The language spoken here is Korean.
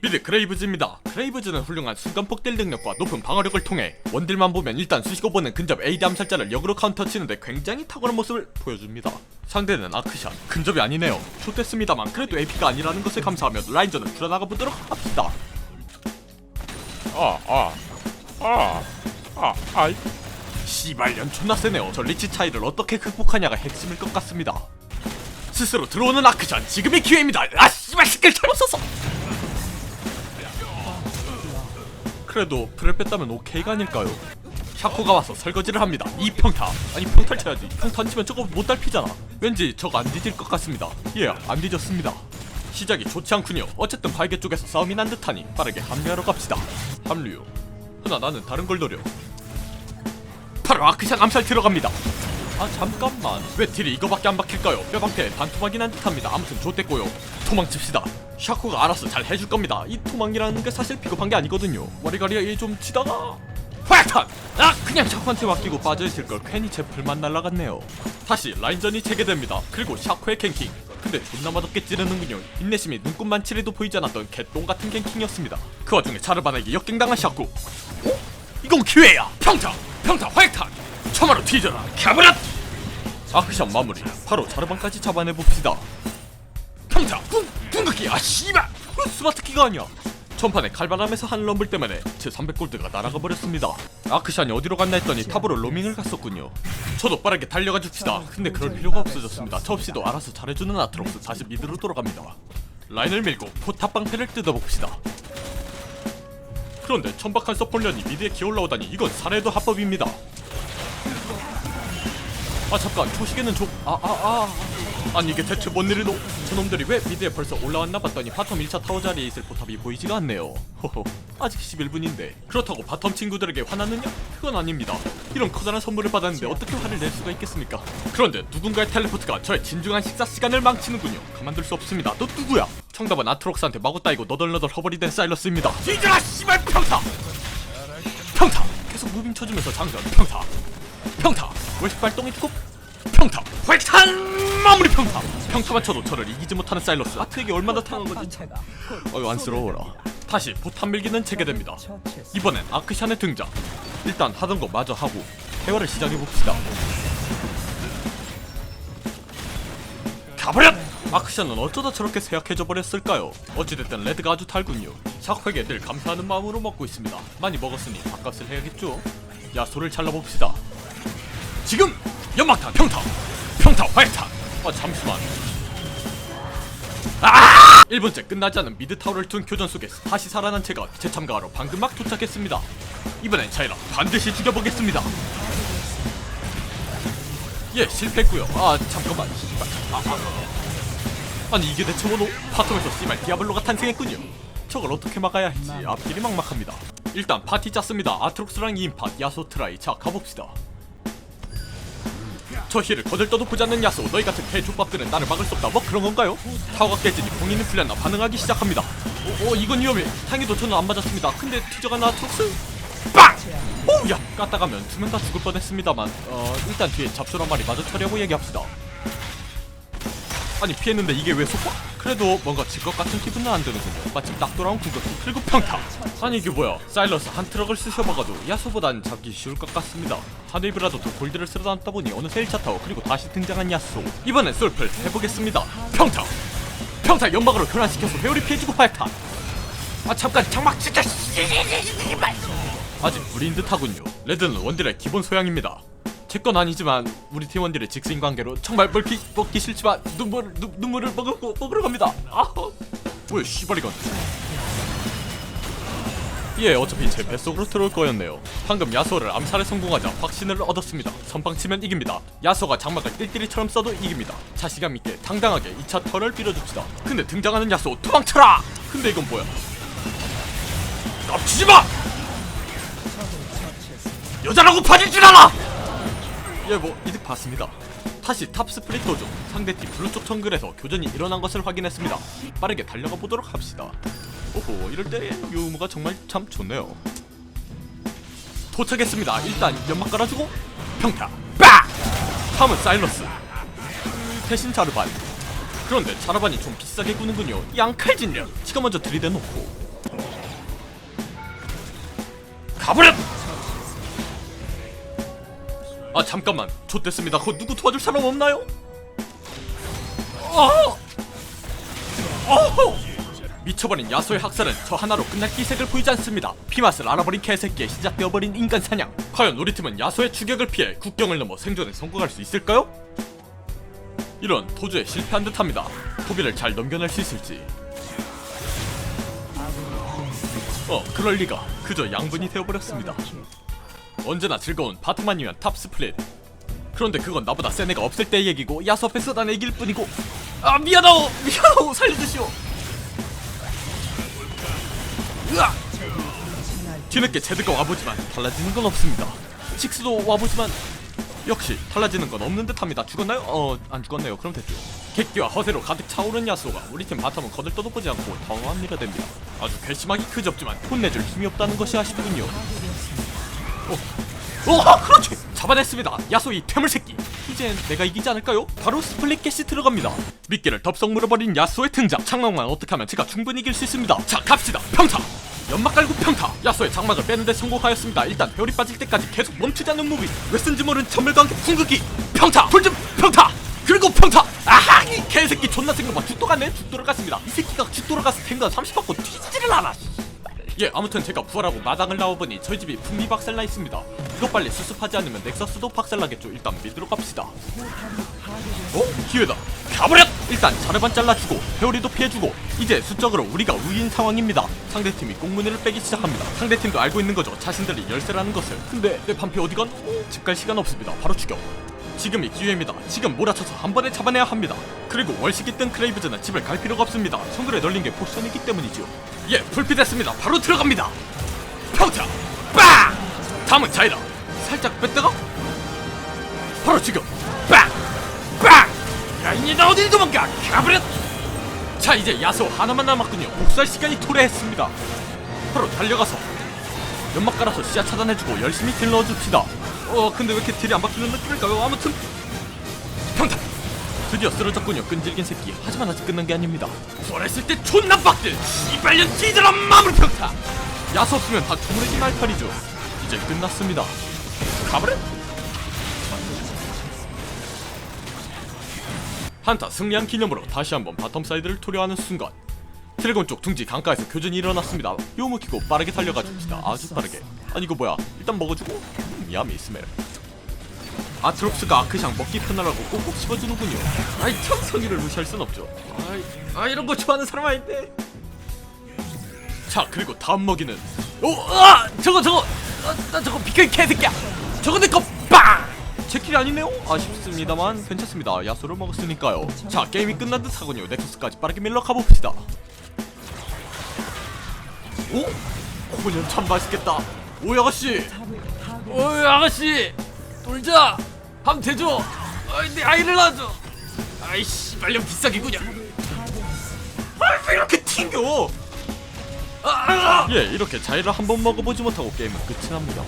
미드 그레이브즈입니다. 그레이브즈는 훌륭한 순간 폭 딜 능력과 높은 방어력을 통해 원딜만 보면 일단 수시고 보는 근접 AD 암살자를 역으로 카운터 치는데 굉장히 탁월한 모습을 보여줍니다. 상대는 아크샷, 근접이 아니네요. 좋됐습니다만 그래도 AP가 아니라는 것에 감사하며 라인전을 풀어나가 보도록 합시다. 아, 아, 아, 아, 아이. 씨발년 존나 세네요. 저 리치 차이를 어떻게 극복하냐가 핵심일 것 같습니다. 스스로 들어오는 아크샷 지금이 기회입니다. 아 씨발 스킬 잘못 썼어. 그래도 풀을 뺐다면 오케이가 아닐까요? 샤코가 와서 설거지를 합니다. 이 평타 아니 평탈 쳐야지. 안 치면 저거 못 달피잖아. 왠지 저거 안 뒤질 것 같습니다. 예, 안 뒤졌습니다. 시작이 좋지 않군요. 어쨌든 발개 쪽에서 싸움이 난 듯하니 빠르게 합류하러 갑시다. 합류. 하나 나는 다른 걸 노려. 바로 아크샷 암살 들어갑니다. 아 잠깐만 왜 딜이 이거밖에 안 박힐까요? 뼈방패 반토막이 난 듯합니다. 아무튼 좋댔고요. 도망칩시다. 샤코가 알아서 잘 해줄 겁니다. 이 토막이라는 게 사실 비겁한 게 아니거든요. 와리가리가 얘 좀 치다가 화약탄! 아 그냥 샤코한테 맡기고 빠져있을 걸 괜히 제 불만 날라갔네요. 다시 라인전이 재개됩니다. 그리고 샤코의 갱킹. 근데 존나 맛없게 찌르는군요. 인내심이 눈꽃만 칠해도 보이지 않았던 개똥 같은 갱킹이었습니다. 그 와중에 자르바나에게 역갱당한 샤코. 어? 이건 기회야! 평타! 평타 화약탄! 처마로 뒤져라! 캬브랏! 아크샷 마무리 바로 자르반까지 잡아내봅시다 평타! 궁! 궁극기! 아 씨발! 그 스마트 키가 아니야 전판에 칼바람에서 한 럼블 때문에 제 300골드가 날아가 버렸습니다 아크샷이 어디로 갔나 했더니 탑으로 로밍을 갔었군요 저도 빠르게 달려가 줍시다 근데 그럴 필요가 없어졌습니다 저 없이도 알아서 잘해주는 아트록스 다시 미드로 돌아갑니다 라인을 밀고 포탑 방패를 뜯어봅시다 그런데 천박한 서폴련이 미드에 기어올라오다니 이건 살해도 합법입니다. 아 잠깐 초식에는 좀 아 아 아 아니 이게 대체 뭔 일이노? 저놈들이 왜 미드에 벌써 올라왔나 봤더니 바텀 1차 타워 자리에 있을 포탑이 보이지가 않네요. 호호 아직 11분인데 그렇다고 바텀 친구들에게 화났느냐? 그건 아닙니다. 이런 커다란 선물을 받았는데 어떻게 화를 낼 수가 있겠습니까? 그런데 누군가의 텔레포트가 저의 진중한 식사 시간을 망치는군요. 가만둘 수 없습니다. 너 누구야? 정답은 아트록스한테 마구 따이고 너덜너덜 허벌이 된 사일러스입니다. 뒤져라 씨발 평타! 평타! 계속 무빙 쳐주면서 장전 평타! 평타! 월식 발동이 투 평타! 활탄! 마무리 평타! 평타만 쳐도 저를 이기지 못하는 사일러스 아트에게 얼마나 당한 건지 어휴 안쓰러워라 다시 포탄 밀기는 재개됩니다 이번엔 아크샨의 등장 일단 하던 거 마저 하고 대화를 시작해봅시다 가버렸! 아크샨은 어쩌다 저렇게 쇠약해져 버렸을까요? 어찌됐든 레드가 아주 달군요 샤크에게 늘 감사하는 마음으로 먹고 있습니다 많이 먹었으니 밥값을 해야겠죠? 야소를 잘라봅시다 지금! 연막탄 평타! 평타 화이탄! 아 잠시만 아! 1분째 끝나지 않은 미드 타워를 둔 교전 속에서 다시 살아난 제가 재참가하러 방금 막 도착했습니다 이번엔 자이라 반드시 죽여보겠습니다 예 실패했고요 아 잠깐만 아, 아. 아니 이게 대체 뭐노? 파텀에서 씨발 디아블로가 탄생했군요 저걸 어떻게 막아야 할지 앞길이 막막합니다 일단 파티 짰습니다 아트록스랑 2인팟 야소 트라이 자 가봅시다 저 힐을 거들떠도 보지 않는 야소 너희 같은 개족밥들은 나를 막을 수 없다. 뭐 그런 건가요? 타워가 깨지니 봉인이 풀렸나 반응하기 시작합니다. 오, 오 이건 위험해. 다행히도 저는 안 맞았습니다. 근데 튀져간 아트록스? 빵! 오야! 까딱하면 두 명 다 죽을 뻔했습니다만 어 일단 뒤에 한 마리 마저 처리하고 얘기합시다. 아니 피했는데 이게 왜 속박? 그래도 뭔가 질 것 같은 기분은 안 드는군요 마침 딱 돌아온 궁극기 풀급 평타 아니 이게 뭐야 사일러스 한 트럭을 쓰셔봐가도 야수보단 잡기 쉬울 것 같습니다 하늘이라도 더 골드를 쓸어 담다 보니 어느새 1차 타워 그리고 다시 등장한 야수 이번엔 솔플 해보겠습니다 평타 평타 연막으로 교란시켜서 회오리 피해주고 발탄 아 잠깐 장막 진짜 아직 무리인 듯하군요 레드는 원딜의 기본 소양입니다 제 건 아니지만 우리 팀원들의 직생 관계로 정말 먹기, 먹기 싫지만 눈물을 눈, 눈물을 먹으고 먹으러 갑니다. 아, 뭐야 씨발 이건. 예, 어차피 제 뱃속으로 들어올 거였네요. 방금 야소를 암살에 성공하자 확신을 얻었습니다. 선방치면 이깁니다. 야소가 장막을 띨띨이처럼 써도 이깁니다. 자신감 있게 당당하게 2차 턴을 빌어줍시다. 근데 등장하는 야소 도망쳐라! 근데 이건 뭐야? 납치지 마! 여자라고 봐줄 줄 알아! 예, 뭐 이득 봤습니다. 다시 탑 도중 상대팀 블루쪽 정글에서 교전이 일어난 것을 확인했습니다. 빠르게 달려가 보도록 합시다. 오호, 이럴 때 유무가 정말 참 좋네요. 도착했습니다. 일단 연막 깔아주고 평타 빡! 다음은 사일러스 그 대신 자르반 그런데 자르반이 좀 비싸게 구는군요. 양칼진력 지가 먼저 들이대놓고 가버려! 아 잠깐만 좋됐습니다 그거 누구 도와줄 사람 없나요? 어! 어! 미쳐버린 야소의 학살은 저 하나로 끝날 기색을 보이지 않습니다 피맛을 알아버린 개새끼에 시작되어버린 인간 사냥 과연 우리 팀은 야소의 추격을 피해 국경을 넘어 생존에 성공할 수 있을까요? 이런 도주에 실패한 듯합니다 도비를 잘 넘겨낼 수 있을지 어 그럴 리가 그저 양분이 되어버렸습니다 언제나 즐거운 바텀만이면 탑 스플릿. 그런데 그건 나보다 센 애가 없을 때의 얘기고 야수 앞에서 난 애기일 뿐이고. 아 미안하오! 미안하오! 살려주시오! 뒤늦게 제드가 와보지만 달라지는 건 없습니다. 식스도 와보지만 역시 달라지는 건 없는 듯합니다. 죽었나요? 어 안 죽었네요. 그럼 됐죠. 객기와 허세로 가득 차오른 야수가 우리 팀 바텀은 거들떠도 보지 않고 리가 됩니다. 아주 괘씸하기 그지없지만 혼내줄 힘이 없다는 것이 아쉽군요 오, 그렇지! 잡아냈습니다. 야소 이 퇴물 새끼. 이젠 내가 이기지 않을까요? 바로 스플릿 개시 들어갑니다. 미끼를 덥석 물어버린 야소의 등장. 장막만 어떻게 하면 제가 충분히 이길 수 있습니다. 자, 갑시다. 평타. 연막 깔고 평타. 야소의 장막을 빼는데 성공하였습니다. 일단 별이 빠질 때까지 계속 멈추지 않는 무비. 왜 쓴지 모르는 전멸과 함께 궁극기. 평타. 돌좀 평타. 그리고 평타. 아하, 이 개새끼 존나 생각봐. 죽도 갔네. 죽 돌아갔습니다. 이 새끼가 죽 돌아가서 탱간 30 받고 뒤지지를 않아. 예 아무튼 제가 부활하고 마당을 나와보니 저희 집이 풍미 박살나 있습니다 이거 빨리 수습하지 않으면 넥서스도 박살나겠죠 일단 믿으러 갑시다 어? 기회다 가버려! 일단 자르반 잘라주고 회오리도 피해주고 이제 수적으로 우리가 우위인 상황입니다 상대팀이 꽁무니를 빼기 시작합니다 상대팀도 알고 있는 거죠 자신들이 열세라는 것을 근데 내 반피 어디간? 집 갈 시간 없습니다 바로 죽여 지금이 기회입니다. 지금 몰아쳐서 한 번에 잡아내야 합니다. 그리고 월식이 뜬 크레이브즈는 집을 갈 필요가 없습니다. 손들에 널린 게 포션이기 때문이죠. 예, 불피됐습니다. 바로 들어갑니다. 평타! 빵! 다음은 자이라. 살짝 뺐다가 바로 지금 빵! 빵! 야, 이니다 어딜 도망가! 가버렸! 자, 이제 야수 하나만 남았군요. 복수할 시간이 도래했습니다. 바로 달려가서 연막 깔아서 시야 차단해주고 열심히 딜 넣어줍시다. 어 근데 왜 이렇게 딜이 안 박히는 느낌일까요? 아무튼! 드디어 쓰러졌군요 끈질긴 새끼 하지만 아직 끝난 게 아닙니다 부활했을 때 존나 빡들 이발년 뒤들어 마무리 평타 야수 없으면 다 주무르기 날팔이죠 이제 끝났습니다 가버려 한타 승리한 기념으로 다시 한번 바텀 사이드를 토려하는 순간 드래곤 쪽 둥지 강가에서 교전이 일어났습니다. 요무 키고 빠르게 달려가 줍시다. 아주 빠르게. 아니 이거 뭐야? 일단 먹어주고 음, 야미 스멜. 아트롭스가 아크샹 먹기 편하라고 꼭꼭 씹어주는군요. 아이 청성이를 무시할 순 없죠. 아이, 아 이런 거 좋아하는 사람 아닌데. 자 그리고 다음 먹이는 오, 아 저거 저거, 아, 나 저거 비켜 이 개새끼야. 저거 내거 빵. 제 킬이 아니네요? 아쉽습니다만 괜찮습니다. 야수를 먹었으니까요. 자 게임이 끝난 듯 하군요. 넥서스까지 빠르게 밀러 가봅시다. 오? 코년 참 맛있겠다. 오 아가씨. 오 아가씨. 놀자. 함 되죠. 아이 내 아이를 낳아줘. 아이씨 말년 비싸기군요. 아왜 이렇게 튕겨? 아, 아, 예 이렇게 자이를 한 번 먹어보지 못하고 게임은 끝이 납니다.